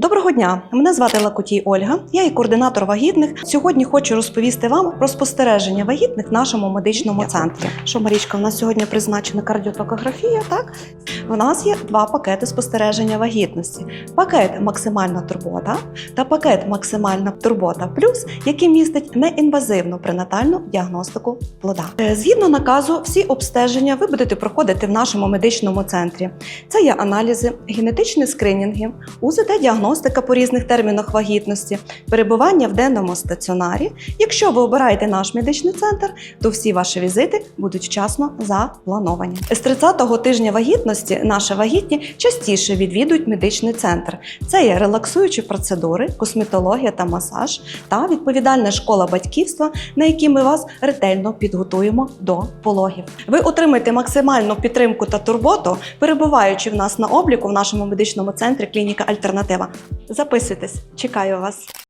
Доброго дня! Мене звати Лакутій Ольга. Я є координатор вагітних. Сьогодні хочу розповісти вам про спостереження вагітних в нашому медичному центрі. Що Марічка, у нас сьогодні призначена кардіотокографія. Так у нас є два пакети спостереження вагітності: пакет максимальна турбота та пакет максимальна турбота плюс, який містить неінвазивну пренатальну діагностику плода. Е, Згідно наказу, всі обстеження ви будете проходити в нашому медичному центрі. Це є аналізи, генетичні скринінги, УЗД-діагностика по різних термінах вагітності, перебування в денному стаціонарі. Якщо ви обираєте наш медичний центр, то всі ваші візити будуть вчасно заплановані. З 30-го тижня вагітності наші вагітні частіше відвідують медичний центр. Це є релаксуючі процедури, косметологія та масаж та відповідальна школа батьківства, на якій ми вас ретельно підготуємо до пологів. Ви отримаєте максимальну підтримку та турботу, перебуваючи в нас на обліку в нашому медичному центрі клініка Альтернатива. Записуйтесь, чекаю вас.